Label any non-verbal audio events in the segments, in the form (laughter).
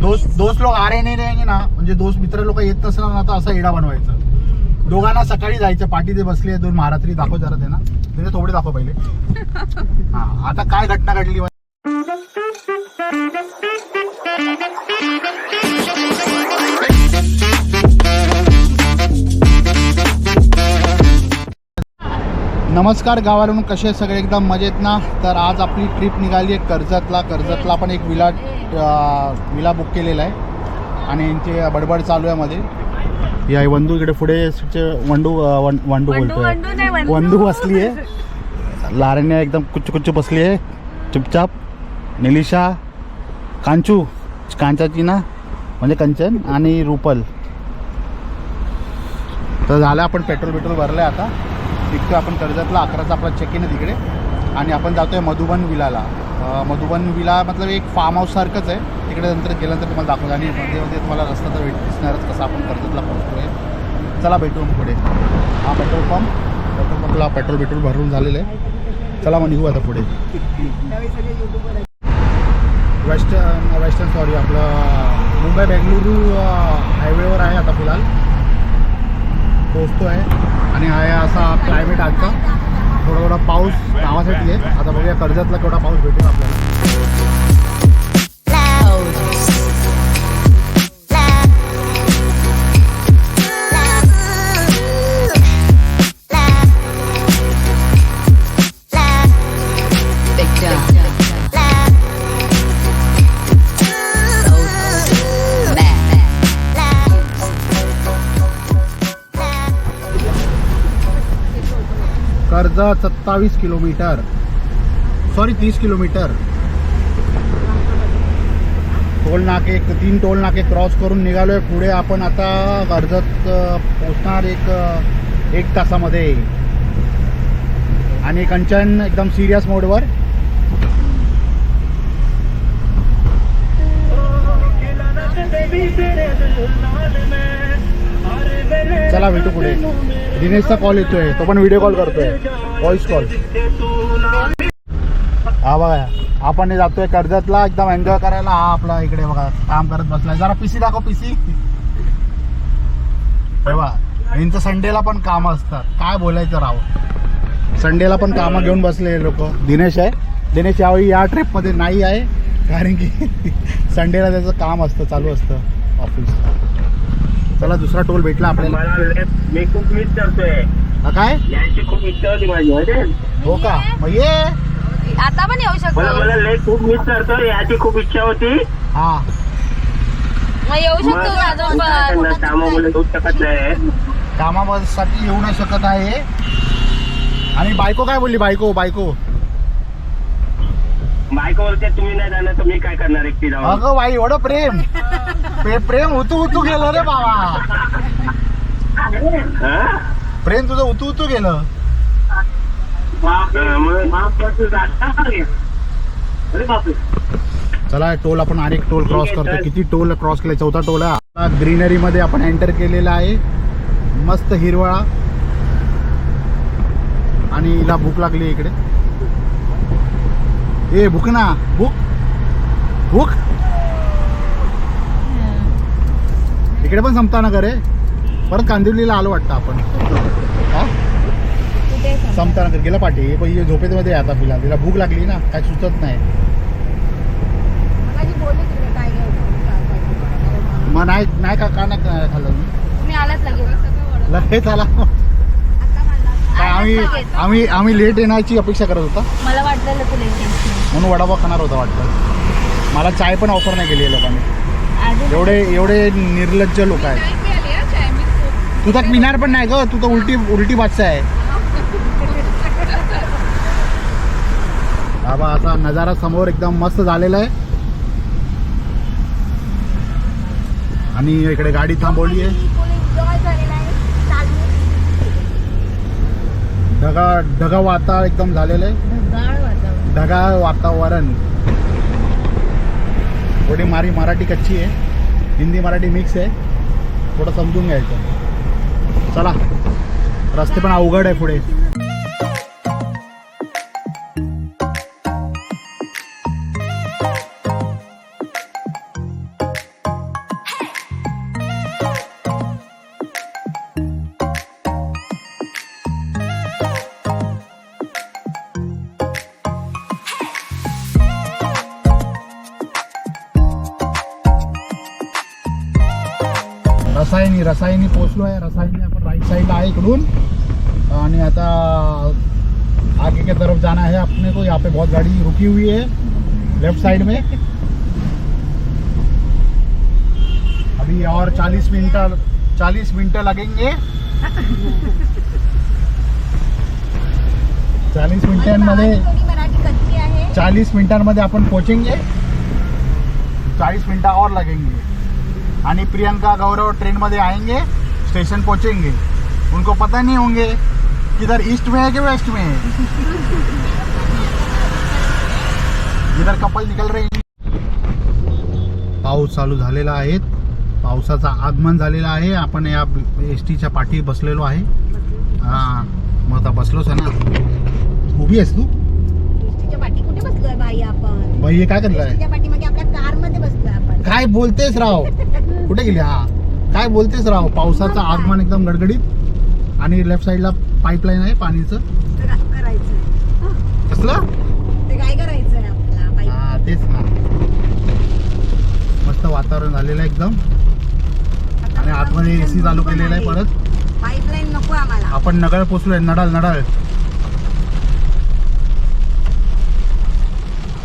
दोस्त दोस्त लोक आरे नाही रे ना म्हणजे दोस्त मित्र लोक येत नसणार ना तर असा एडा बनवायचं. दोघांना सकाळी जायचं पाठी ते बसले दोन महारात्री दाखव जरा ते ना त्याचे थोडे दाखव पहिले. हा आता काय घटना घडली? नमस्कार गावावरून कसे सगळे? एकदम मजेत ना? तर आज आपली ट्रिप निघाली आहे कर्जतला. कर्जतला आपण एक विला विला बुक केलेला आहे. आणि यांची बडबड चालू आहे मध्ये. आहे वंदू इकडे पुढे वंडू वंडू वंडू बोलतोय. वंडू वंदू. बसली आहे. लारण्या एकदम कुच्चू कुच्चू बसली आहे. चुपचाप. निलिशा कांचू कांचाची ना? म्हणजे कंचन आणि रुपल. तर झालं आपण पेट्रोल पेट्रोल भरलं आहे आता. निघतो आपण कर्जतला अकराचा आपला चेक इन आहे तिकडे. आणि आपण जातो आहे मधुबन विलाला. मधुबन विला मतलब एक फार्म हाऊससारखंच आहे. तिकडे नंतर गेल्यानंतर तुम्हाला दाखवतो. आणि मध्ये मध्ये तुम्हाला रस्ता तर भेट दिसणारच कसं आपण कर्जतला पोहोचतो आहे चला भेटू मग पुढे. हा पेट्रोल पंप. पेट्रोल पंपला पेट्रोल पेट्रोल भरून झालेलं आहे. चला मग निघू आता पुढे. वेस्टर्न वेस्टर्न सॉरी आपलं मुंबई बेंगलुरू हायवेवर आहे आता फिलहाल. पोचतो आहे आणि हा आहे असा क्लायमेट आजचा. थोडा थोडा पाऊस नावासाठी आहे. आता बघूया कर्जतला केवढा पाऊस भेटेल आपल्याला. सत्तावीस किलोमीटर. सॉरी तीस किलोमीटर. टोल नाके तीन टोल नाके क्रॉस करून निघालोय. पुढे आपण आता कर्जत पोचणार एक एक तासामध्ये. आणि कंचन एकदम सिरियस मोडवर चला भेटू पुढे. दिनेशचा कॉल येतोय. तो पण व्हिडिओ कॉल करतोय. व्हॉइस कॉल हा बघा आपण हे जातोय कर्जतला. एकदम एन्जॉय करायला. हा आपला इकडे बघा काम करत बसलाय. जरा पीसी दाखव पीसी बघा यांचं संडेला पण काम असतात. काय बोलायचं राव? संडेला पण कामं घेऊन बसले लोक. दिनेश आहे. दिनेश यावेळी या ट्रिपमध्ये नाही आहे. कारण की (laughs) संडेला त्याचं काम असतं चालू असतं. ऑफिस चला दुसरा टोल भेटला आपल्याला. मी खूप मिस करतोय. हा काय? यायची खूप इच्छा होती माझी? हो का? मग ये. आता पण येऊ मला शकतो. मला लय खूप मिस करतोय याची खूप इच्छा होती. हा. मग येऊ शकतो? पण. कामामुळे नाही. कामासाठी येऊ नाही शकत आहे. आणि बायको काय बोलली? बायको बायको. बायको बोलते तुम्ही नाही जाणार तर मी काय करणार एकटी जाऊन? अगं बाई एवढं प्रेम. प्रे- प्रेम उतू उतू गेलं रे बाबा. हा? प्रेम तुझं उतू उतू गेलं. हा, मग चला टोल आपण अनेक टोल क्रॉस करतो किती टोल क्रॉस केले? चौथा टोल आहे. ग्रीनरी मध्ये आपण एंटर केलेला आहे. मस्त हिरवळा. आणि हिला भूक लागली इकडे. ए भूक ना. भूक? भूक? इकडे पण संपता ना करे परत कांदिवलीला आलो वाटतं आपण. हा? संपता? नगर. गेला पाठी. पण झोपेमध्ये आहे आता फिलहाल. तिला भूक लागली ना. काय सुचत नाही. मग नाही नाही का का नाही खाल्लं लगेच. आला. आम्ही. आम्ही आम्ही लेट येण्याची अपेक्षा करत होता. मला लेट म्हणून वडापाव खाणार होता वाटतं. मला चाय पण ऑफर नाही केली लोकांनी. एवढे एवढे निर्लज्ज लोक आहेत. तू तर पिणार पण नाही ग तू तर उलटी उलटी बादशाह आहे. बाबा असा नजारा समोर एकदम मस्त झालेला आहे. आणि इकडे गाडी थांबवली आहे. ढगा ढगा वातावरण एकदम झालेलं आहे. ढगाळ वातावरण. थोडी मारी मराठी कच्ची आहे. हिंदी मराठी मिक्स आहे. थोडं समजून घ्यायचं. चला. रस्ते पण अवघड आहे पुढे. रसायनी रसायनी पोचलो आहे. रसायनी आपण राइट साइड आहे इकडून. आणि आता आगे के तरफ़ जाना है अपने को यहाँ पे बहुत गाड़ी रुकी हुई है. लेफ़्ट साइड में. अभी और 40 मिनट 40 मिनट लगेंगे. 40 मिनिटांमध्ये थोडी मराठी कच्ची आहे. चालीस मिनटांमध्ये आपण पोचेंगे चालीस मिनटा और लगेंगे. आणि प्रियंका गौरव ट्रेन मध्ये आएंगे स्टेशन पहुंचेंगे. उनको पता नहीं होंगे किधर ईस्ट में है कि वेस्ट में है। इधर कपल निकल रहे हैं. पाऊस चालू झालेला आहे. पावसाचं आगमन झालेलं आहे. आपण या एस टीच्या पाठी बसलेलो आहे. हा मग आता बसलोच आहे ना. उभी आहेस तू? बाई आपण? बाई हे काय करलाय एसटीच्या पाठीमागे आपल्या कारमध्ये बसलोय आपण काय बोलतेस राव? कुठे गेली? हा. काय बोलतेस राव? पावसाचं आगमन एकदम गडगडीत आणि लेफ्ट साईडला पाईपलाईन आहे पाणीचं. कसलं? ते काय हा तेच ना. मस्त वातावरण झालेलं आहे एकदम. आणि आतमध्ये एसी चालू केलेला आहे परत. पाईपलाईन नको आम्हाला आपण नगळ पोचलोय नडाल नडाळ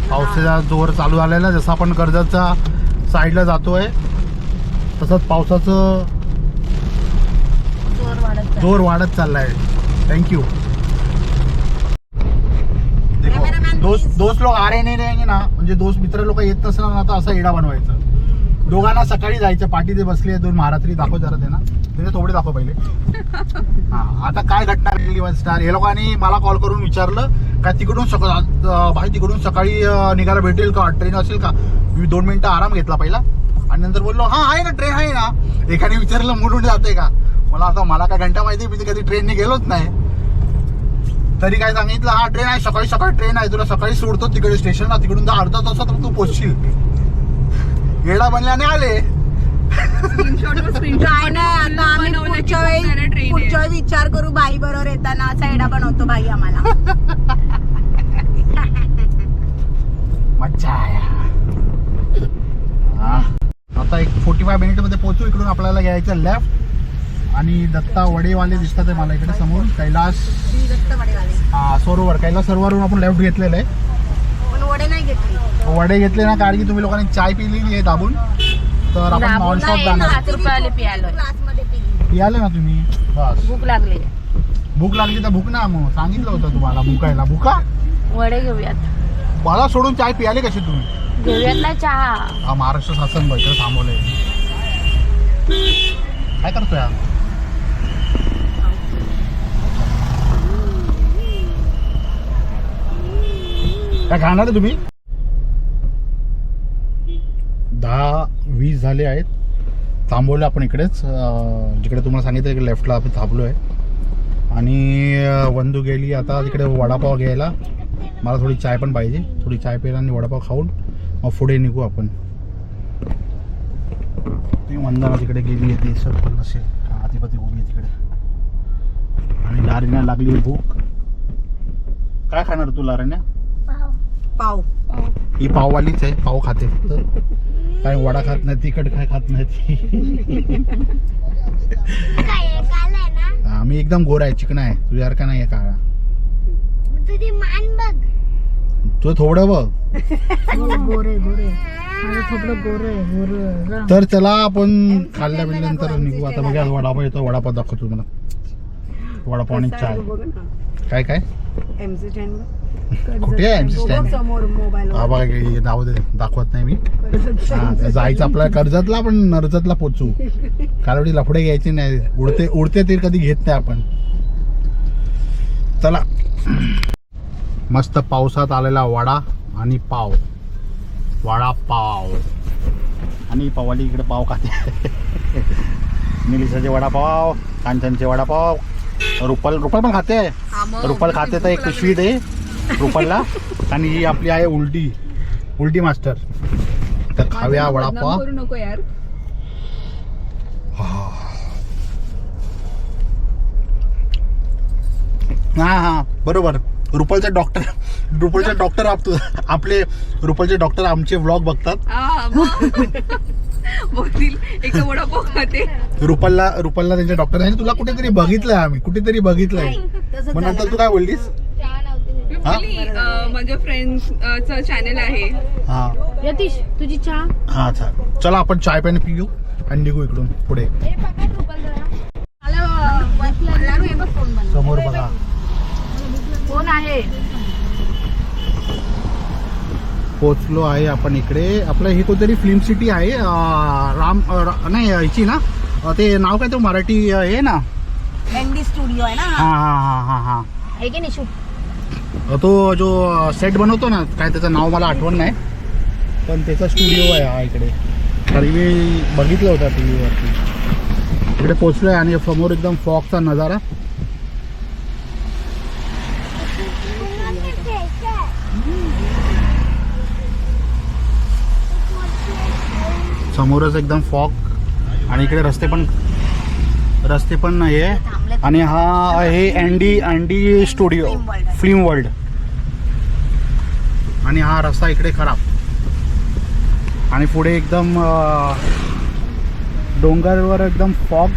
पावसाचा जोर चालू झालेला आहे. जसं आपण कर्जाचा साईडला जातोय. तसंच पावसाचं जोर वाढत चाललाय. जोर वाढत चाललाय. थँक्यू दोस्त. दोस्त लोक आरे नाही रहेंगे ना. म्हणजे दोस्त मित्र लोक येत नसणार ना तर असा इडा बनवायचं. दोघांना सकाळी जायचं पाठी ते बसले दोन महारात्री दाखव जरा ते ना त्याचे थोडे दाखव पहिले. (laughs) हा आता काय घटना घडली वन स्टार हे लोकांनी मला कॉल करून विचारलं का तिकडून सकाळ भाई तिकडून सकाळी निघायला भेटेल का? ट्रेन असेल का? मी दोन मिनिटं आराम घेतला पहिला. आणि नंतर बोललो हा आहे ना ट्रेन आहे ना. एकाने विचारलं म्हणून जाते का? मला आता मला काय घंटा माहिती मी कधी ट्रेनने गेलोच नाही. तरी काय सांगितलं हा ट्रेन आहे सकाळी सकाळी ट्रेन आहे तुला सकाळी सोडतो तिकडे स्टेशनला तिकडून जा अर्धा तासात तू पोचशील. येडा बनल्याने आले. काय नाही आता आम्ही पुढच्या वेळी पुढच्या वेळी विचार करू बाई बरोबर येताना असा एडा बनवतो बाई आम्हाला. (laughs) मज्जा आहे हा. आता एक फोर्टी फाय मिनिटमध्ये पोहोचू. इकडून आपल्याला घ्यायचं लेफ्ट आणि दत्ता वडेवाले दिसतात आहे मला इकडे समोर. कैलास हा, सरोवर. कैलास सरोवरवरून आपण लेफ्ट घेतलेलं आहे. पण वडे नाही घेतली. वडे घेतले ना कारण की तुम्ही लोकांनी चाय पिलेली आहे दाबून. तर आपण नॉन शॉप जाणार. पियाले ना तुम्ही? बस. भूक लागली. भूक लागली तर भूक ना मग. सांगितलं होतं तुम्हाला भुकायला. भुका? वडे घेऊयात. मला सोडून चाय पियाले कशी तुम्ही? घेऊयात ना चहा. हा महाराष्ट्र शासन बैठक थांबवलंय. काय करतोय हा? काय खाणार आहे तुम्ही? दहा वीस झाले आहेत. थांबवलं आपण इकडेच. अं, जिकडे तुम्हाला सांगितलं की लेफ्टला आपण थांबलो आहे आणि अं, वंदू गेली आता तिकडे वडापाव घ्यायला. मला थोडी चाय पण पाहिजे. थोडी चाय प्यायला आणि वडापाव खाऊन मग पुढे निघू आपण. ती वंदना तिकडे गेली आहे ती सर्कल असेल आधीपती उभी आहे तिकडे. आणि लारीना लागली भूक. काय खाणार तू लारण्या पाव. ही पाववालीच आहे पाव खाते फक्त. काय वडा खात नाही तिखट काय खात नाही हा, मी एकदम गोरा आहे चिकना आहे. तुझ्यासारखा नाही आहे काळा? तुझी बघ. थोडं बघ गोरे गोरे. माझं थोडं गोरे गोरे तर चला आपण खाल्ल्या पिल्यानंतर निघू. आता बघा वडापाव येतो वडापाव दाखवतो मला. वडापाव आणि चाय. काय काय? एमसी स्टँड कुठे आहे MC? समोर मोबाईल हा बघा हे नाव दे. दाखवत नाही मी. हा जायचं आपल्या कर्जतला पण नर्जतला पोचू. कालवडी लफडे घ्यायचे नाही. उडते उडते तीर कधी घेत नाही आपण. चला. मस्त पावसात आलेला वडा आणि पाव. वडा पाव. आणि पवाली इकडे पाव खाते. (laughs) निलिसाचे वडापाव कांचनचे वडापाव रुपल रुपल पण खाते. रुपल खाते तर एक पिशवी दे रुपलला. आणि ही आपली आहे उलटी. उलटी मास्टर. तर खाव्या वडापाव नको यार. हा हा. बरोबर. रुपलचे डॉक्टर रुपलचे डॉक्टर आप आपले रुपलचे डॉक्टर आमचे व्लॉग बघतात. रुपलला रुपलला त्यांच्या डॉक्टर सांगितलं तुला कुठेतरी बघितलंय आम्ही. कुठेतरी बघितलंय. मग नंतर तू काय बोललीस? हा? माझ्या फ्रेंड्सचं चॅनल आहे. हा. यतीश तुझी चहा? हा चाल. चला आपण चाय पाणी पिऊ आणि निघू इकडून पुढे. समोर बघा. कोण आहे? पोचलो आहे आपण इकडे. आपलं ही कोणतरी फिल्म सिटी आहे राम नाही ह्याची ना? ते नाव काय तो मराठी अं, हे ना? एनडी स्टुडिओ आहे ना? हा हा हा हा हा. आहे की तो जो सेट बनवतो ना काय त्याचं नाव मला आठवण नाही. पण त्याचा स्टुडिओ आहे हा इकडे. तर मी बघितलं होता टी व्हीवरती इकडे पोचलो आहे आणि समोर एकदम फॉगचा नजारा. समोरच एकदम फॉक आणि इकडे रस्ते पण रस्ते पण नाही आहे आणि हा आहे Andy Andy studio film world आणि हा रस्ता इकडे खराब. आणि पुढे एकदम डोंगरवर एकदम फॉग.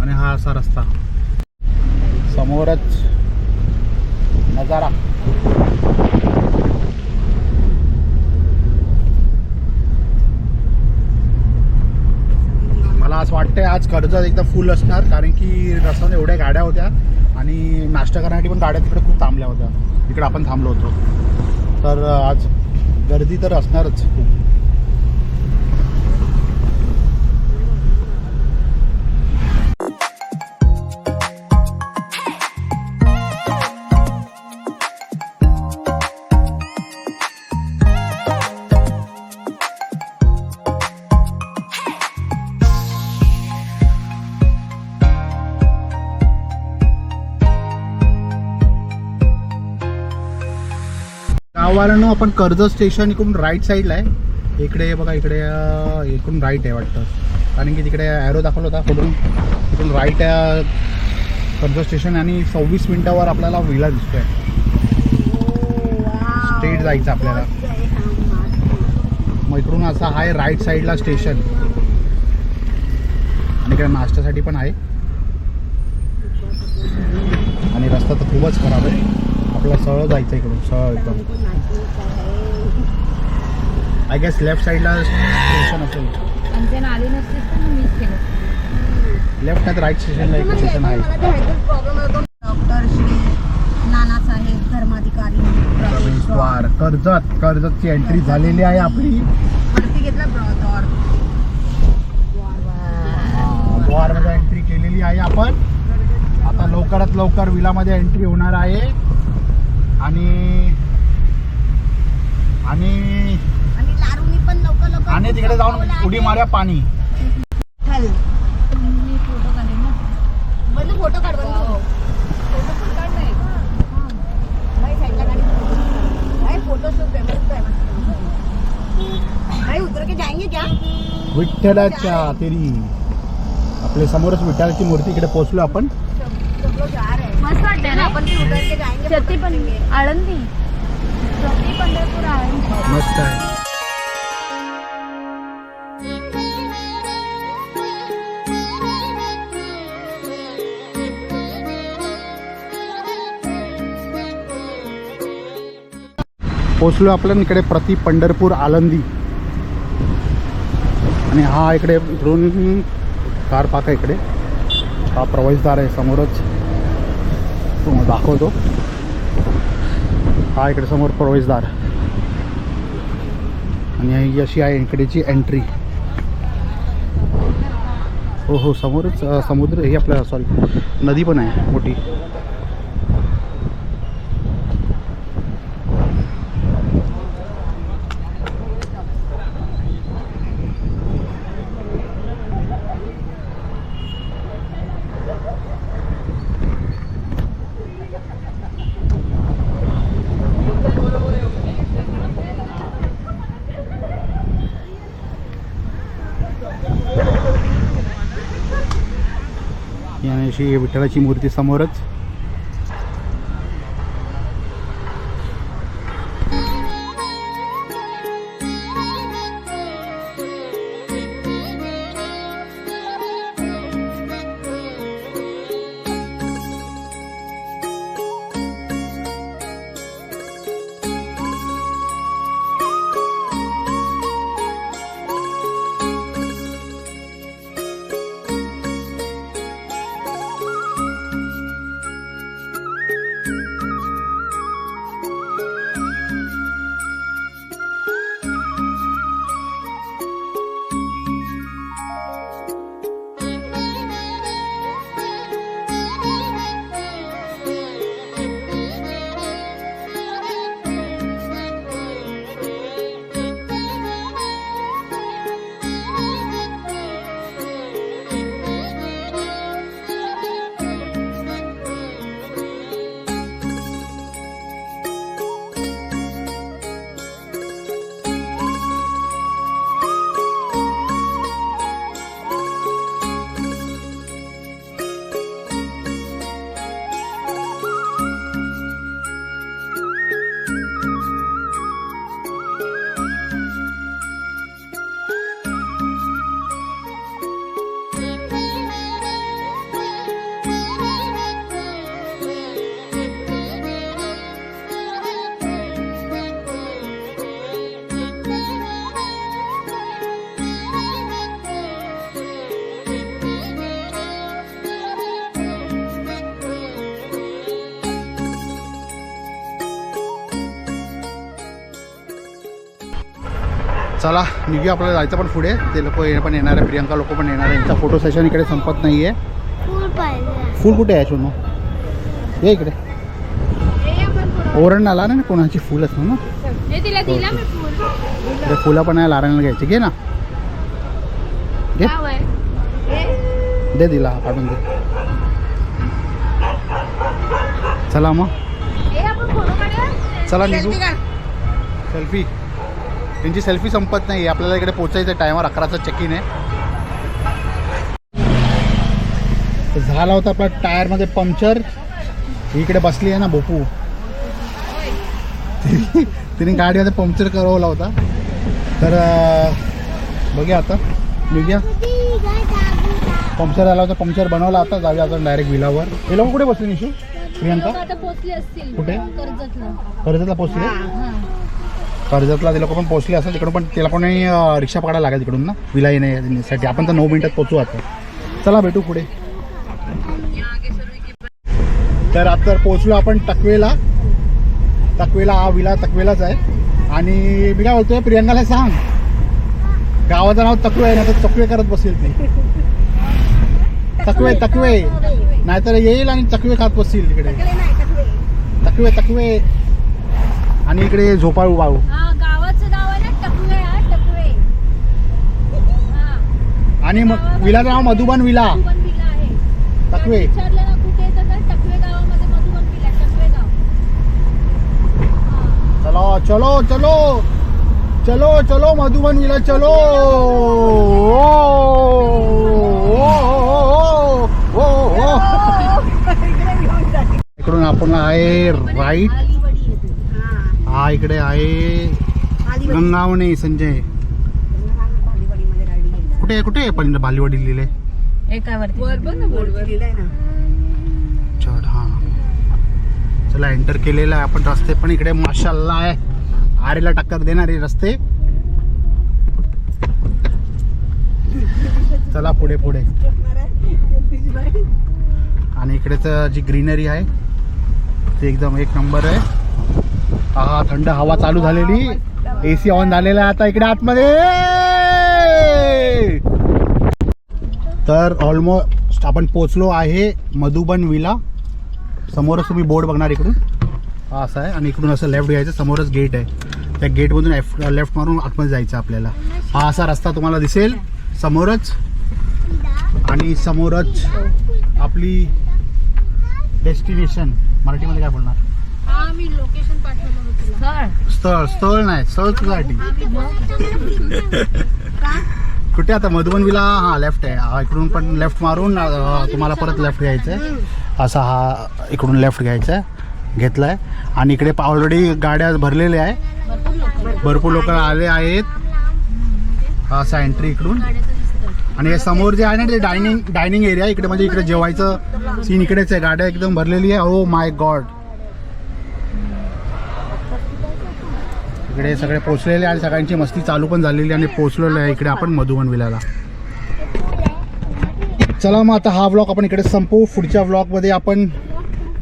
आणि हा असा रस्ता. समोरच नजारा. वाटतंय आज कर्जत एकदा फुल असणार कारण की रस्त्याने एवढ्या गाड्या होत्या आणि नाश्ता करण्यासाठी पण गाड्या तिकडे खूप थांबल्या होत्या. इकडे आपण थांबलो होतो. तर आज गर्दी तर असणारच खूप. गावाला आपण कर्जत स्टेशन इकडून राईट साईडला आहे. इकडे बघा इकडे इकडून राईट आहे वाटतं. कारण की तिकडे ॲरो दाखवला होता कुठून इकडून राईट कर्जत स्टेशन आणि सव्वीस मिनिटावर आपल्याला विला दिसतोय. स्ट्रेट जायचं आपल्याला. मग इकडून असा आहे राईट साईडला स्टेशन आणि इकडे नाश्त्यासाठी पण आहे. आणि रस्ता तर खूपच खराब आहे. आपला सरळ जायचं इकडून सरळ एकदम. आय गेस लेफ्ट साईडला स्टेशन असेल. लेफ्ट नाही राईट स्टेशनला एक स्टेशन आहे. डॉक्टर श्री नानासाहेब धर्माधिकारी प्रवेशद्वार कर्जत. कर्जतची एंट्री झालेली आहे आपली. वरती घेतला ब्रॉदॉर द्वारमध्ये एंट्री केलेली आहे आपण. आता लवकरात लवकर विलामध्ये एंट्री होणार आहे. आणि आणि आणि लारूनी पण लवकर लवकर आणि तिकडे जाऊन उडी मारूया पाणी. फोटो काढ विठ्ठलाच्या तेरी. आपल्या समोरच विठ्ठलाची मूर्ती इकडे पोहोचलो आपण. हैं मस्त वाटतंय ना? पण आळंदी. पंढरपूर आळंदी. मस्त आहे. पोचलो आपल्या इकडे प्रति पंढरपूर आळंदी आणि हा इकडे इकडून कार पाका इकडे. हा प्रवेशद्वार आहे समोरच. तुम्हाला दाखवतो. हा इकडे समोर प्रवेशद्वार. आणि ही अशी आहे इकडेची एंट्री हो हो समोरच समुद्र हे आपल्या सॉरी नदी पण आहे मोठी ही आणि अशी विठ्ठलाची मूर्ती समोरच. चला निघूया आपल्याला जायचं पण पुढे. ते लोक पण येणार आहे प्रियंका लोक पण येणार आहे. यांचा फोटो सेशन इकडे संपत नाही आहे फुल पाहिजे. फुल कुठे आहे सोनू ये इकडे. ओरड आला ना कोणाची फुल असतो ना? हे तिला दिला मी फुल पण आहे लारायला घ्यायची. घे ना. घे. दे दिला काढून दे. चला मग. आपण फोटो काढूया. चला निघू. सेल्फी त्यांची सेल्फी संपत नाही. आपल्याला इकडे पोचायचं टायमावर अकराचा चेक इन आहे. झाला होता आपला टायरमध्ये पंक्चर इकडे बसली आहे ना बोपू तिने- गाडीमध्ये पंक्चर करवला होता. तर बघूया आता. निघूया. पंक्चर झाला होता. पंक्चर बनवला आता. जाऊया आता डायरेक्ट विलावर. लोक कुठे बसले निशू? प्रियंका? कुठे? कर्जतला. पोचले कर्जतला ते लोक पण पोहोचले असेल तिकडून पण त्याला पण अं, रिक्षा पकडायला लागेल तिकडून ना? विला येण्यासाठी. आपण तर नऊ मिनिटात पोचू आता. चला भेटू पुढे. तर आता पोचलो आपण टकवेला टकवेला हा विला तकवेलाच आहे. आणि मी काय बोलतोय प्रियंकाला सांग. गावाचं नाव तकवे आहे ना तर तकवे करत बसेल ती. तकवे तकवे. नाहीतर येईल आणि तकवे खात बसतील इकडे तकवे तकवे. आणि इकडे झोपाळू बाळू. गावाचं नाव आहे ना टकवे हा टकवे हा. आणि मग विलाचं नाव मधुबन विला. मधुबन विला आहे. टकवे विचारलं ना कुठे आहे तर टकवे गावामध्ये मधुबन विला टकवे गाव. हा. चलो चलो चलो. चलो चलो मधुबन विला चलो. इकडून आपण आहे राईट हा इकडे आहे गंगावणे संजय. कुठे आहे कुठे आहे पण बालीवाडी लिहिले? हा. चला एंटर केलेला आहे. आपण रस्ते पण इकडे माशाल्ला आहे. आरेला टक्कर देणारे रस्ते. चला पुढे पुढे. आणि इकडेच जी ग्रीनरी आहे ते एकदम एक नंबर आहे. हा थंड हवा चालू झालेली. एसी ऑन झालेला आहे आता इकडे आतमध्ये. तर ऑलमोस्ट आपण पोचलो आहे मधुबन विला. समोरच तुम्ही बोर्ड बघणार इकडून. हा आहे. आणि इकडून असं लेफ्ट घ्यायचं समोरच गेट आहे. त्या गेटमधून एफ लेफ्ट मारून आतमध्ये जायचं आपल्याला. हा असा रस्ता तुम्हाला दिसेल. समोरच. आणि समोरच आपली डेस्टिनेशन मराठीमध्ये काय बोलणार? मी लोकेशन पाठवलं होतं तुला. स्थळ स्थळ नाही स्थळ तुझ्यासाठी कुठे आता मधुबन विला? हा लेफ्ट आहे. हा इकडून पण लेफ्ट मारून अं, तुम्हाला परत लेफ्ट घ्यायचं आहे असा हा इकडून लेफ्ट घ्यायचा आहे घेतला आहे आणि इकडे ऑलरेडी गाड्या भरलेल्या आहे. भरपूर लोक आले. आहेत. हा असा एंट्री इकडून. आणि हे समोर जे आहे ना ते डायनिंग डायनिंग एरिया इकडे म्हणजे इकडे जेवायचं सीन इकडेच आहे. गाड्या एकदम भरलेली आहे. ओ माय गॉड इकडे सगळे पोचलेले आणि सगळ्यांची मस्ती चालू पण झालेली आणि पोचलेलो आहे इकडे आपण मधुबन विलाला. चला मग आता हा व्लॉग आपण इकडे संपवू. पुढच्या व्लॉगमध्ये आपण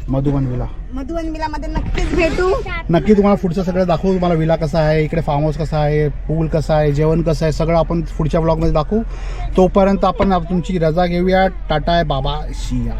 मधुबन विला. मधुवन मिलामध्ये नक्कीच भेटू. नक्की तुम्हाला पुढचं सगळं दाखवू. तुम्हाला विला कसा आहे इकडे फार्म हाऊस कसा आहे पूल कसा आहे जेवण कसं आहे सगळं आपण पुढच्या ब्लॉगमध्ये दाखवू. तोपर्यंत आपण तुमची रजा घेऊया. टाटा आहे बाबा शिया.